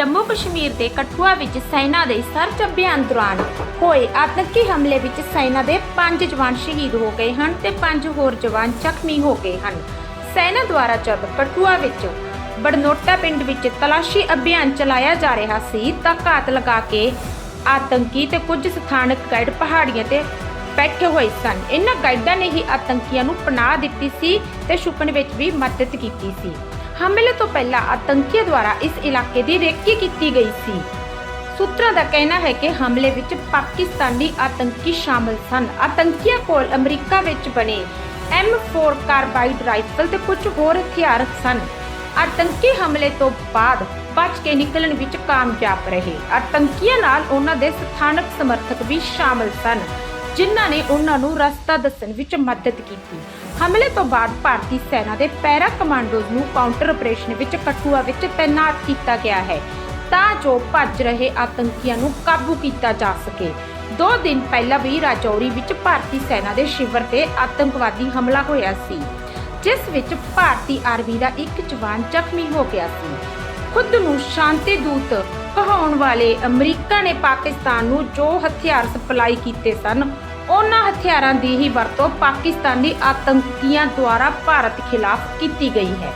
ਜੰਮੂ ਕਸ਼ਮੀਰ ਦੇ ਕਠੂਆ ਵਿੱਚ ਸੈਨਾ ਦੇ ਸਰਚ ਅਭਿਆਨ ਦੌਰਾਨ ਹੋਏ ਆਤੰਕੀ ਹਮਲੇ ਵਿੱਚ ਸੈਨਾ ਦੇ 5 ਜਵਾਨ ਸ਼ਹੀਦ ਹੋ ਗਏ ਹਨ ਤੇ 5 ਹੋਰ ਜਵਾਨ ਜ਼ਖਮੀ ਹੋ ਗਏ ਹਨ। ਸੈਨਾ ਦੁਆਰਾ ਜਦ ਕਠੂਆ ਵਿੱਚ ਬੜਨੋਟਾ ਪਿੰਡ ਵਿੱਚ ਤਲਾਸ਼ੀ ਅਭਿਆਨ ਚਲਾਇਆ ਜਾ ਰਿਹਾ ਸੀ ਤਾਂ ਘਾਤ ਲਗਾ ਕੇ ਆਤੰਕੀ ਤੇ ਕੁਝ ਸਥਾਨਕ ਗਾਈਡ ਪਹਾੜੀਆਂ ਤੇ ਬੈਠੇ ਹੋਏ ਸਨ। ਇਹਨਾਂ ਗਾਈਡਾਂ ਨੇ ਹੀ ਆਤੰਕੀਆਂ ਨੂੰ ਪਨਾਹ ਦਿੱਤੀ ਸੀ ਤੇ ਛੁਪਣ ਵਿੱਚ ਵੀ ਮਦਦ ਕੀਤੀ ਸੀ। ਹਮਲੇ ਤੋਂ ਪਹਿਲਾਂ ਆਤੰਕੀਆਂ ਦੁਆਰਾ ਇਸ ਇਲਾਕੇ ਦੀ ਰੇਕੀ ਕੀਤੀ ਗਈ ਸੀ। ਸੂਤਰਾਂ ਦਾ ਕਹਿਣਾ ਹੈ ਕਿ ਹਮਲੇ ਵਿੱਚ ਪਾਕਿਸਤਾਨੀ ਆਤੰਕੀ ਸ਼ਾਮਲ ਸਨ। ਆਤੰਕੀਆਂ ਕੋਲ ਅਮਰੀਕਾ ਵਿੱਚ ਬਣੇ M4 ਕਾਰਬਾਈਡ ਰਾਈਫਲ ਤੇ ਕੁਝ ਹੋਰ ਹਥਿਆਰ ਸਨ। ਆਤੰਕੀ ਹਮਲੇ ਤੋਂ ਬਾਅਦ ਬਚ ਕੇ ਨਿਕਲਣ ਵਿੱਚ ਕਾਮਯਾਬ ਰਹੇ। ਆਤੰਕੀਆਂ ਨਾਲ ਉਹਨਾਂ ਦੇ ਸਥਾਨਕ ਸਮਰਥਕ ਵੀ ਸ਼ਾਮਲ ਸਨ। ਜਿਨ੍ਹਾਂ ਨੇ ਉਹਨਾਂ ਨੂੰ ਰਸਤਾ ਦੱਸਣ ਵਿੱਚ ਮਦਦ ਕੀਤੀ। ਹਮਲੇ ਤੋਂ ਬਾਅਦ ਭਾਰਤੀ ਸੈਨਾ ਦੇ ਪੈਰਾ ਕਮਾਂਡੋਜ਼ ਨੂੰ ਕਾਊਂਟਰ ਆਪਰੇਸ਼ਨ ਵਿੱਚ ਕਠੂਆ ਵਿੱਚ ਤਾਇਨਾਤ ਕੀਤਾ ਗਿਆ ਹੈ, ਤਾਂ ਜੋ ਭੱਜ ਰਹੇ ਆਤੰਕੀਆਂ ਨੂੰ ਕਾਬੂ ਕੀਤਾ ਜਾ ਸਕੇ। ਦੋ ਦਿਨ ਪਹਿਲਾਂ ਵੀ ਰਾਜੌਰੀ ਵਿੱਚ ਭਾਰਤੀ ਸੈਨਾ ਦੇ ਸ਼ਿਵਰ ਤੇ ਆਤੰਕਵਾਦੀ ਹਮਲਾ ਹੋਇਆ ਸੀ, ਜਿਸ ਵਿੱਚ ਭਾਰਤੀ ਆਰਮੀ ਦਾ ਇੱਕ ਜਵਾਨ ਜ਼ਖਮੀ ਹੋ ਗਿਆ ਸੀ। ਖੁਦ ਨੂੰ ਸ਼ਾਂਤੀ ਦੂਤ ਕਹਾਉਣ ਵਾਲੇ ਅਮਰੀਕਾ ਨੇ ਪਾਕਿਸਤਾਨ ਨੂੰ ਜੋ ਹਥਿਆਰ ਸਪਲਾਈ ਕੀਤੇ ਸਨ, ਉਹਨਾਂ ਹਥਿਆਰਾਂ ਦੀ ਹੀ ਵਰਤੋਂ ਪਾਕਿਸਤਾਨੀ ਆਤੰਕੀਆਂ ਦੁਆਰਾ ਭਾਰਤ ਖਿਲਾਫ ਕੀਤੀ ਗਈ ਹੈ।